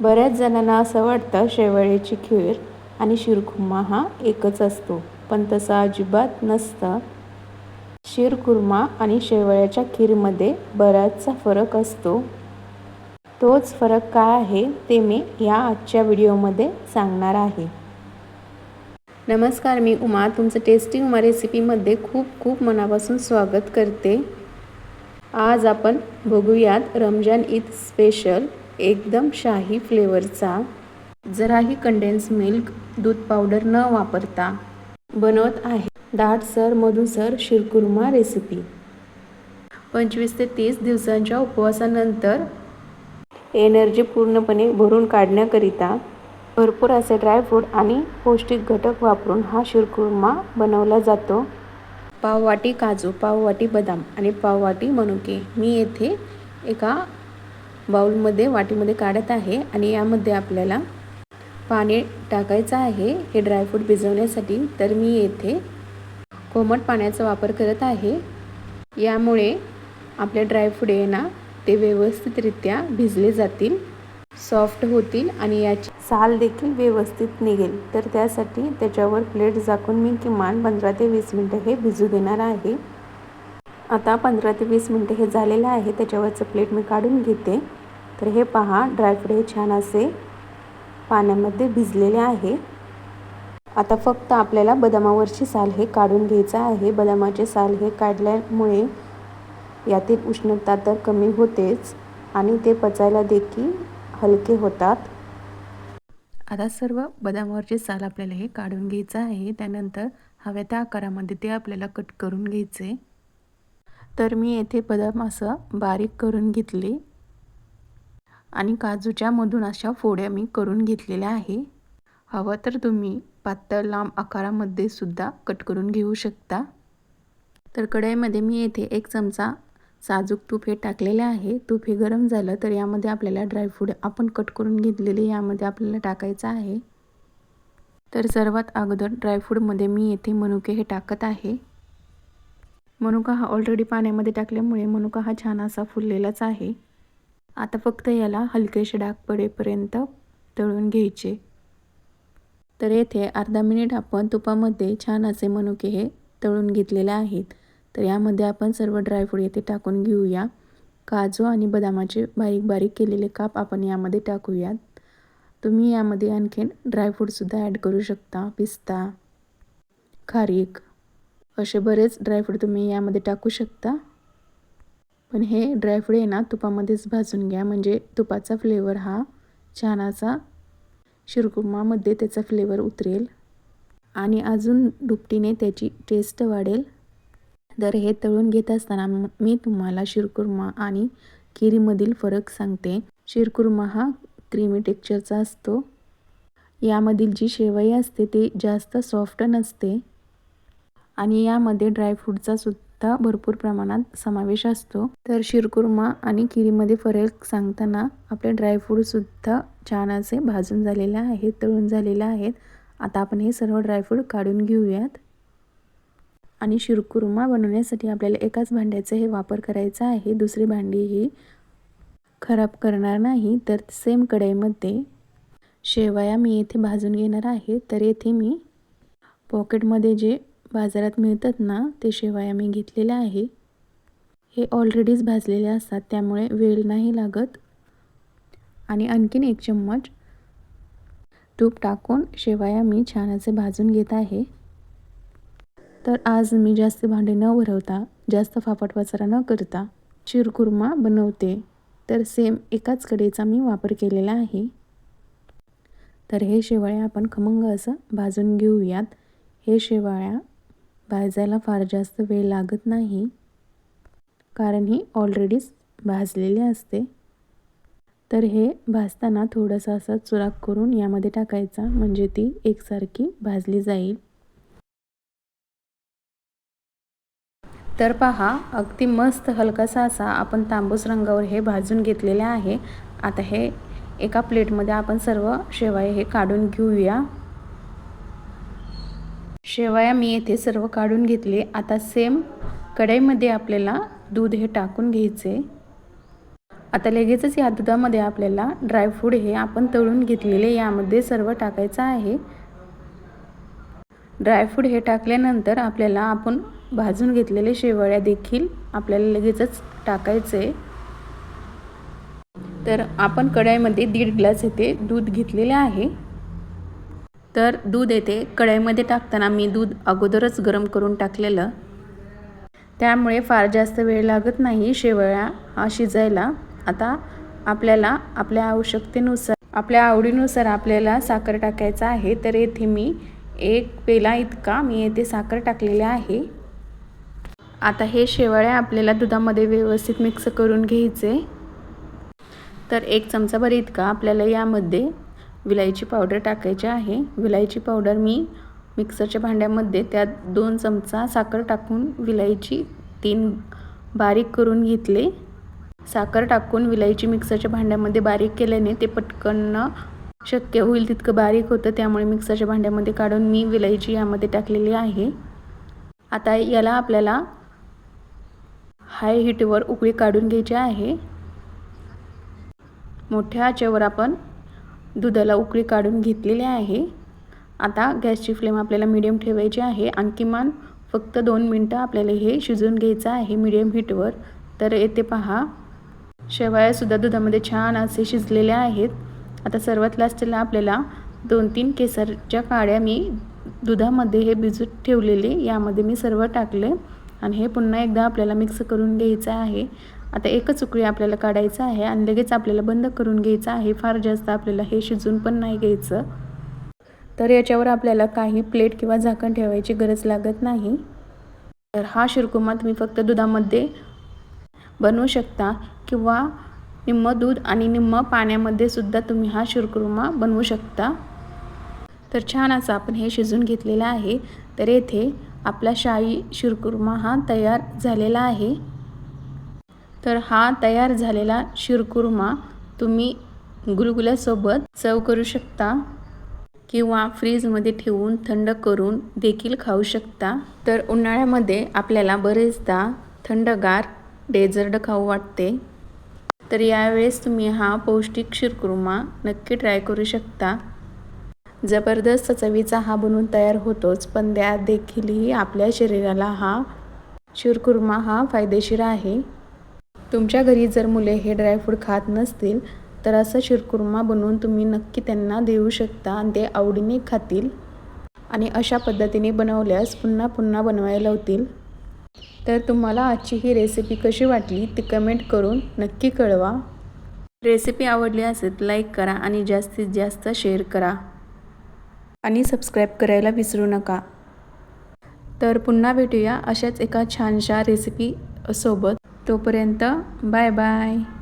बऱ्याच जणांना असं वाटतं शेवळ्याची खीर आणि शिरखुर्मा हा एकच असतो पण तसं अजिबात नसतं. शिरखुर्मा आणि शेवळ्याच्या खीरमध्ये बराचसा फरक असतो. तोच फरक काय आहे ते मी या आजच्या व्हिडिओमध्ये सांगणार आहे. नमस्कार मी उमा. तुमचं टेस्टी उमा रेसिपीमध्ये खूप खूप मनापासून स्वागत करते. आज आपण बघूयात रमजान ईद स्पेशल एकदम शाही फ्लेवरचा जराही कंडेन्स मिल्क दूध पावडर न वापरता बनवत आहे. दाटसर मधुसर शिरकुर्मा रेसिपी पंचवीस ते तीस दिवसांच्या उपवासानंतर एनर्जी पूर्णपणे भरून काढण्याकरिता भरपूर असे ड्रायफ्रूट आणि पौष्टिक घटक वापरून हा शिरकुर्मा बनवला जातो. पाववाटी काजू पाववाटी बदाम आणि पाववाटी मनुके. मी येथे एका बाउलमध्ये वाटीमध्ये काढत आहे आणि यामध्ये आपल्याला पाणी टाकायचं आहे. हे ड्रायफ्रूट भिजवण्यासाठी तर मी येथे कोमट पाण्याचा वापर करत आहे. यामुळे आपले ड्रायफ्रूट आहे ना ते व्यवस्थितरित्या भिजले जातील सॉफ्ट होतील आणि याची साल देखील व्यवस्थित निघेल. तर त्यासाठी त्याच्यावर प्लेट झाकून मी किमान पंधरा ते वीस मिनटं हे भिजू देणार आहे. आता पंधरा ते वीस मिनटं हे झालेलं आहे. त्याच्यावरचं प्लेट मी काढून घेते. तर हे पहा ड्रायफ्रूट हे छान असे पाण्यामध्ये भिजलेले आहे. आता फक्त आपल्याला बदामावरची साल हे काढून घ्यायचं आहे. बदामाचे साल हे काढल्यामुळे यातील उष्णता तर कमी होतेच आणि ते पचायला देखील हलके होतात. आता सर्व बदामावरचे साल आपल्याला हे काढून घ्यायचं आहे. त्यानंतर हव्या त्या आकारामध्ये ते आपल्याला कट करून घ्यायचे. तर मी येथे बदाम असं बारीक करून घेतले. आणि काजूच्या मधून अशा फोड्या मी करून घेतलेल्या आहे. हवं तर तुम्ही पातळ लांब आकारामध्ये सुद्धा कट करून घेऊ शकता. तर कढईमध्ये मी येथे एक चमचा साजूक तूप हे टाकलेले आहे. तूप हे गरम झालं तर यामध्ये आपल्याला ड्रायफ्रूट आपण कट करून घेतलेले यामध्ये आपल्याला टाकायचं आहे. तर सर्वात अगोदर ड्रायफ्रूटमध्ये मी येथे मनुके हे टाकत आहे. मनुका हा ऑलरेडी पाण्यामध्ये टाकल्यामुळे मनुका हा छान असा फुललेलाच आहे. आता फक्त याला हलकेसे डाग पडेपर्यंत तळून घ्यायचे. तर येथे अर्धा मिनिट आपण तुपामध्ये छान असे मनुके हे तळून घेतलेले आहेत. तर यामध्ये आपण सर्व ड्रायफ्रूट येथे टाकून घेऊया. काजू आणि बदामाचे बारीक बारीक केलेले काप आपण यामध्ये टाकूयात. तुम्ही यामध्ये आणखीन ड्रायफ्रूटसुद्धा ॲड करू शकता. पिस्ता खारीक असे बरेच ड्रायफ्रूट तुम्ही यामध्ये टाकू शकता. पण हे ड्रायफ्रूट आहे ना तुपामध्येच भाजून घ्या. म्हणजे तुपाचा फ्लेवर हा छानाचा असा शिरकुर्मामध्ये त्याचा फ्लेवर उतरेल. आणि अजून दुपटीने त्याची टेस्ट वाढेल. तर हे तळून घेत असताना मी तुम्हाला शिरकुर्मा आणि खिरीमधील फरक सांगते. शिरकुर्मा हा क्रीमी टेक्चरचा असतो. यामधील जी शेवई असते ती जास्त सॉफ्ट नसते. आणि यामध्ये ड्रायफ्रूटचा सुद्धा भरपूर प्रमाणात समावेश असतो. तर शिरकुर्मा आणि खिरीमध्ये फरक सांगताना आपले ड्रायफ्रूटसुद्धा छान असे भाजून झालेले आहेत तळून झालेले आहेत. आता आपण हे सर्व ड्रायफ्रूट काढून घेऊयात. आणि शिरकुर्मा बनवण्यासाठी आपल्याला एकाच भांड्याचा हे वापर करायचा आहे दुसरी भांडी ही खराब करणार नाही. तर सेम कढईमध्ये शेवया मी येथे भाजून घेणार आहे. तर येथे मी पॉकेटमध्ये जे बाजारात मिळतात ना ते शेवाया मी घेतलेल्या आहे. हे ऑलरेडीच भाजलेले असतात त्यामुळे वेळ नाही लागत. आणि आणखीन एक चम्मच तूप टाकून शेवाया मी छान असे भाजून घेत आहे. तर आज मी जास्त भांडे न भरवता जास्त फाफट पचरा न करता चिरकुर्मा बनवते. तर सेम एकाच कडेचा मी वापर केलेला आहे. तर हे शेवाळ्या आपण खमंग असं भाजून घेऊयात. हे शेवाळ्या भाजायला फार जास्त वेळ लागत नाही. कारण ही ऑलरेडीच भाजलेली असते. तर हे भाजताना थोडंसं असं चुराक करून यामध्ये टाकायचा. म्हणजे ती एकसारखी भाजली जाईल. तर पहा अगदी मस्त हलकासा असा आपण तांबूस रंगावर हे भाजून घेतलेले आहे. आता हे एका प्लेटमध्ये आपण सर्व शेवाळे हे काढून घेऊया. शेवया मी येथे सर्व काढून घेतले. आता सेम कढईमध्ये आपल्याला दूध हे टाकून घ्यायचे. आता लगेचच या दुधामध्ये आपल्याला ड्रायफ्रूट हे आपण तळून घेतलेले यामध्ये सर्व टाकायचं आहे. ड्रायफ्रूट हे टाकल्यानंतर आपल्याला आपण भाजून घेतलेले शेवळ्या देखील आपल्याला लगेचच टाकायचे. तर आपण कढाईमध्ये दीड ग्लास येथे दूध घेतलेले आहे. तर दूध येते. कढईमध्ये टाकताना मी दूध अगोदरच गरम करून टाकलेलं. त्यामुळे फार जास्त वेळ लागत नाही शेवया हा शिजायला. आता आपल्याला आपल्या आवश्यकतेनुसार आपल्या आवडीनुसार आपल्याला साखर टाकायचं आहे. तर येथे मी एक पेला इतका मी येथे साखर टाकलेले आहे. आता हे शेवाळे आपल्याला दुधामध्ये व्यवस्थित मिक्स करून घ्यायचे. तर एक चमचाभर इतका आपल्याला यामध्ये विलायची पावडर टाकायची आहे. विलायची पावडर मी मिक्सरच्या भांड्यामध्ये त्यात दोन चमचा साखर टाकून विलायची तीन बारीक करून घेतले. साखर टाकून विलायची मिक्सरच्या भांड्यामध्ये बारीक केल्याने ते पटकन शक्य होईल तितकं बारीक होतं त्यामुळे मिक्सरच्या भांड्यामध्ये काढून मी विलायची यामध्ये टाकलेली आहे. आता याला आपल्याला हाय हीटवर उकळी काढून घ्यायची आहे. मोठ्या आचेवर आपण दुधाला उकळी काढून घेतलेली आहे. आता गॅसची फ्लेम आपल्याला मिडियम ठेवायची आहे. आणि किमान फक्त दोन मिनटं आपल्याला हे शिजवून घ्यायचं आहे मीडियम हीटवर तर येथे पहा. शेवाळ्यासुद्धा दुधामध्ये छान असे शिजलेले आहेत. आता सर्वात लास्टला आपल्याला दोन तीन केसरच्या काड्या मी दुधामध्ये हे भिजत ठेवलेले. यामध्ये मी सर्व टाकले. आणि हे पुन्हा एकदा आपल्याला मिक्स करून घ्यायचं आहे. आता एकच उकळी आपल्याला काढायचं आहे आणि लगेच आपल्याला बंद करून घ्यायचं आहे. फार जास्त आपल्याला हे शिजून पण नाही घ्यायचं. तर याच्यावर आपल्याला काही प्लेट किंवा झाकण ठेवायची गरज लागत नाही. तर हा शिरकुमा तुम्ही फक्त दुधामध्ये बनवू शकता किंवा निम्म दूध आणि निम्म पाण्यामध्ये सुद्धा तुम्ही हा शिरकुर्मा बनवू शकता. तर छान असा आपण हे शिजून घेतलेलं आहे. तर येथे आपला शाही शिरकुर्मा हा तयार झालेला आहे. तर हा तयार झालेला शिरकुर्मा तुम्ही गुलगुल्यासोबत सर्व करू शकता किंवा फ्रीजमध्ये ठेवून थंड करून देखील खाऊ शकता. तर उन्हाळ्यामध्ये आपल्याला बरेचदा थंडगार डेझर्ट खाऊ वाटते. तर यावेळेस तुम्ही हा पौष्टिक शिरकुर्मा नक्की ट्राय करू शकता. जबरदस्त चवीचा हा बनवून तयार होतोच पण त्यात देखीलही आपल्या शरीराला हा शिरकुर्मा हा फायदेशीर आहे. तुमच्या घरी जर मुले हे ड्रायफ्रूट खात नसतील तर असं शिरकुर्मा बनवून तुम्ही नक्की त्यांना देऊ शकता आणि ते आवडीने खातील. आणि अशा पद्धतीने बनवल्यास पुन्हा पुन्हा बनवायला होतील. तर तुम्हाला आजची ही रेसिपी कशी वाटली ती कमेंट करून नक्की कळवा. रेसिपी आवडली असेल लाईक करा आणि जास्तीत जास्त शेअर करा. आणि सबस्क्राईब करायला विसरू नका. तर पुन्हा भेटूया अशाच एका छानशा रेसिपी सोबत. तोपर्यंत बाय बाय.